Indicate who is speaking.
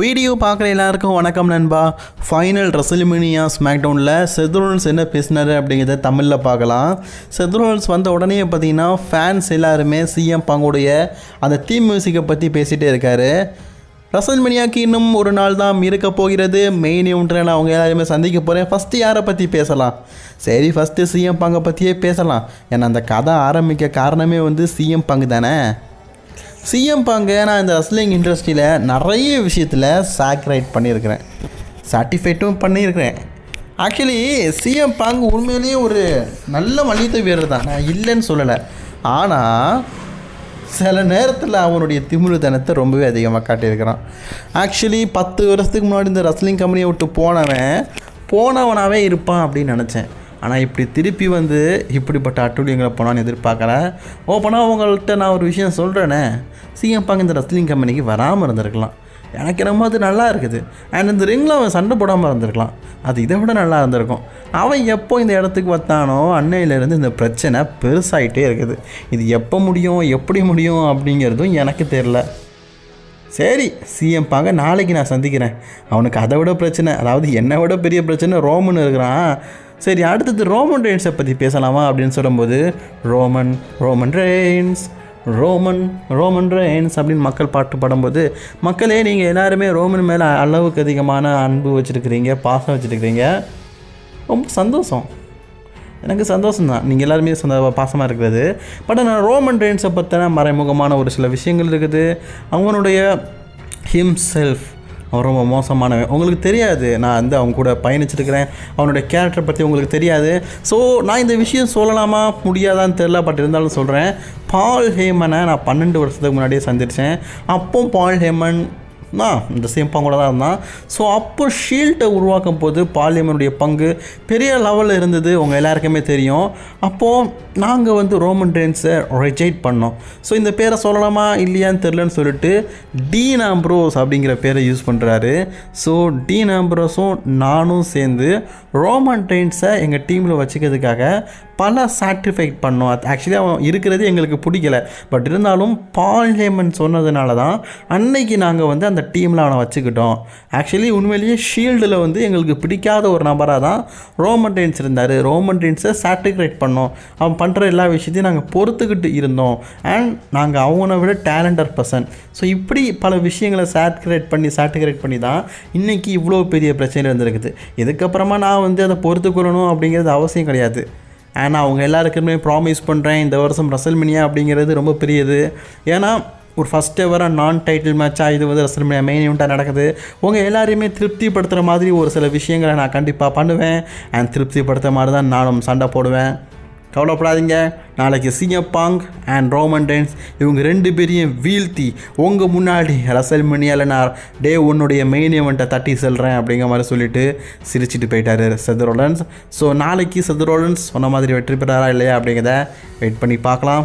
Speaker 1: Video பார்க்குற எல்லாருக்கும் வணக்கம் நண்பா. ஃபைனல் ரசலிமினியா ஸ்மாக்டவுனில் செத்ரோல்ஸ் என்ன பேசினாரு அப்படிங்கிறத தமிழில் பார்க்கலாம். செத்ரோல்ஸ் வந்த உடனே பார்த்தீங்கன்னா ஃபேன்ஸ் எல்லாருமே சிஎம் பங்குடைய அந்த தீம் மியூசிக்கை பற்றி பேசிகிட்டே இருக்காரு. ரசல்மினியாக்கு இன்னும் ஒரு நாள் தான் இருக்க போகிறது. மெயின் ஒன்றை நான் அவங்க எல்லாருமே சந்திக்க போகிறேன் ஃபஸ்ட்டு யாரை பற்றி பேசலாம்? சரி ஃபஸ்ட்டு சிஎம் பங்கை பற்றியே பேசலாம். ஏன்னா அந்த கதை ஆரம்பிக்க காரணமே வந்து சிஎம் பங்கு தானே? சிஎம் பாங்க நான் இந்த ரஸ்லிங் இண்டஸ்ட்ரியில் நிறைய விஷயத்தில் சாக்ரைட் பண்ணியிருக்கிறேன். சாட்டிஃபைட்டும் பண்ணியிருக்கிறேன். ஆக்சுவலி சிஎம் பாங்கு உண்மையிலேயே ஒரு நல்ல மல்யுத்த வீரர் தான். நான் இல்லைன்னு சொல்லலை. ஆனால் சில நேரத்தில் அவனுடைய திமிருத்தனத்தை ரொம்பவே அதிகமாக காட்டியிருக்கிறான். ஆக்சுவலி பத்து வருஷத்துக்கு முன்னாடி இந்த ரஸ்லிங் கம்பெனியை விட்டு போனவன் போனவனாகவே இருப்பான் அப்படின்னு நினச்சேன். ஆனால் இப்படி திருப்பி வந்து இப்படிப்பட்ட அட்டூழியங்களை போனான்னு எதிர்பார்க்கல. ஓப்பனாக உங்கள்கிட்ட நான் ஒரு விஷயம் சொல்கிறேனே சிஎம் பாங்க இந்த ரஸ்லிங் கம்பெனிக்கு வராமல் இருந்திருக்கலாம். எனக்கு என்னமோ அது நல்லா இருக்குது. அண்ட் இந்த ரிங்கில் அவன் சண்டை போடாமல் இருந்திருக்கலாம். அது இதை விட நல்லா இருந்திருக்கும். அவன் எப்போ இந்த இடத்துக்கு வந்தானோ அன்னையிலேருந்து இந்த பிரச்சனை பெருசாகிட்டே இருக்குது. இது எப்போ முடியும் எப்படி முடியும் அப்படிங்கிறதும் எனக்கு தெரில சரி சிஎம் பாங்க நாளைக்கு நான் சந்திக்கிறேன். அவனுக்கு அதை விட பிரச்சனை. அதாவது என்னை விட பெரிய பிரச்சனை ரோமன் இருக்கிறான். சரி அடுத்தது ரோமன் ரெயின்ஸை பற்றி பேசலாமா அப்படின்னு சொல்லும்போது Roman Roman Reigns Roman Roman Reigns அப்படின்னு மக்கள் பாட்டு பாடும்போது மக்களே நீங்கள் எல்லாருமே ரோமன் மேலே அளவுக்கு அதிகமான அன்பு வச்சுருக்கிறீங்க பாசம் வச்சுருக்கிறீங்க. ரொம்ப சந்தோஷம். எனக்கு சந்தோஷம் தான் நீங்கள் எல்லாருமே சொந்த பாசமாக இருக்கிறது. பட் நான் ரோமன் ரெயின்ஸை பற்றின மறைமுகமான ஒரு சில விஷயங்கள் இருக்குது. அவனுடைய ஹிம்செல்ஃப் அவன் ரொம்ப மோசமானவன். உங்களுக்கு தெரியாது. நான் வந்து அவங்க கூட பயணிச்சிருக்கிறேன். அவனுடைய கேரக்டரை பற்றி உங்களுக்கு தெரியாது. ஸோ நான் இந்த விஷயம் சொல்லலாமா? முடியாதான்னு தெரில பட் இருந்தாலும் சொல்கிறேன் பால் ஹேமனை நான் பன்னெண்டு வருஷத்துக்கு முன்னாடியே சந்தித்தேன் அப்போ பால் ஹேமன் இந்த சேம் கூட தான் இருந்தான். ஸோ அப்போ ஷீல்டை உருவாக்கும் போது பாலியமனுடைய பங்கு பெரிய லெவலில் இருந்தது உங்கள் எல்லாருக்குமே தெரியும். அப்போது நாங்கள் வந்து ரோமன் ரெயின்ஸை ரிஜெக்ட் பண்ணோம். ஸோ இந்த பேரை சொல்லலாமா இல்லையான்னு தெரிலன்னு சொல்லிட்டு டீன் ஆம்ப்ரோஸ் அப்படிங்கிற பேரை யூஸ் பண்ணுறாரு ஸோ டீன் ஆம்ப்ரோஸும் நானும் சேர்ந்து ரோமன் ரெயின்ஸை எங்கள் டீமில் வச்சுக்கிறதுக்காக பல சாக்ரிஃபைட் பண்ணோம். அது ஆக்சுவலி அவன் இருக்கிறது எங்களுக்கு பிடிக்கல. பட் இருந்தாலும் பால் ஹேமன் சொன்னதுனால தான் அன்னைக்கு நாங்கள் வந்து அந்த டீமில் அவனை வச்சுக்கிட்டோம். ஆக்சுவலி உண்மையிலேயே ஷீல்டில் வந்து எங்களுக்கு பிடிக்காத ஒரு நபராக தான் ரோமன் ரெயின்ஸ் இருந்தார். ரோமன் ரெயின்ஸை சாட்டிஃபைட் பண்ணோம். அவன் பண்ணுற எல்லா விஷயத்தையும் நாங்கள் பொறுத்துக்கிட்டு இருந்தோம். அண்ட் நாங்கள் அவனை விட டேலண்டட் பர்சன் ஸோ இப்படி பல விஷயங்களை சாட்டிஃபைட் பண்ணி சாட்டிஃபைட் பண்ணி தான் இன்றைக்கி இவ்வளோ பெரிய பிரச்சனை இருந்திருக்குது இதுக்கப்புறமா நான் வந்து அதை பொறுத்துக்கொள்ளணும் அப்படிங்கிறது அவசியம் கிடையாது. ஆனால் அவங்க எல்லாருக்குமே ப்ராமிஸ் பண்ணுறேன் இந்த வருஷம் ரசல்மினியா அப்படிங்கிறது ரொம்ப பெரியது. ஏன்னா ஒரு ஃபஸ்ட் எவராக நான் டைட்டில் மேட்சாக இது வந்து ரசல்மினியா மெயின் ஈவெண்ட்டாக நடக்குது. உங்கள் எல்லாரையுமே திருப்திப்படுத்துகிற மாதிரி ஒரு சில விஷயங்களை நான் கண்டிப்பாக பண்ணுவேன். அண்ட் திருப்திப்படுத்துகிற மாதிரி தான் நானும் சண்டை போடுவேன். கவலைப்படாதீங்க. நாளைக்கு சிங்கப்பாங் அண்ட் ரோமன் டென்ஸ் இவங்க ரெண்டு பேரையும் வீழ்த்தி உங்கள் முன்னாடி ரசல் மணியால் நான் டே உன்னுடைய மெயின் இவெண்ட்டை தட்டி செல்கிறேன் அப்படிங்கிற மாதிரி சொல்லிவிட்டு சிரிச்சிட்டு போயிட்டார் செதரோலன்ஸ் ஸோ நாளைக்கு செதரோலன்ஸ் சொன்ன மாதிரி வெற்றி பெறாரா இல்லையா அப்படிங்கிறத வெயிட் பண்ணி பார்க்கலாம்.